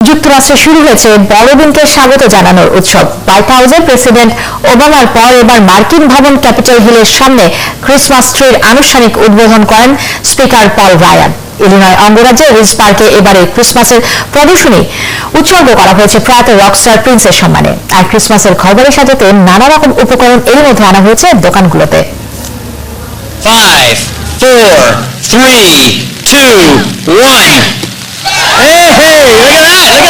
যুক্তরাষ্ট্রে শুরু হয়েছে বড়দিনকে স্বাগত জানানোর উৎসব। হোয়াইট হাউসে প্রেসিডেন্ট ওবামার পর এবার মার্কিন ভবন ক্যাপিটাল হিলের সামনে ক্রিসমাস ট্রির আনুষ্ঠানিক উদ্বোধন করেন স্পিকার পল রায়ান ইলিনয় অঙ্গরাজ্যে রিজ পার্কে এবারে ক্রিসমাসের প্রদর্শনী উৎসর্গ করা হয়েছে প্রয়াত রকস্টার প্রিন্সের সম্মানে আর ক্রিসমাসের খবরের সাজাতে নানা রকম উপকরণ এর মধ্যে আনা হয়েছে দোকানগুলোতে Five, four, three, two, one. Hey, hey, look at that, look at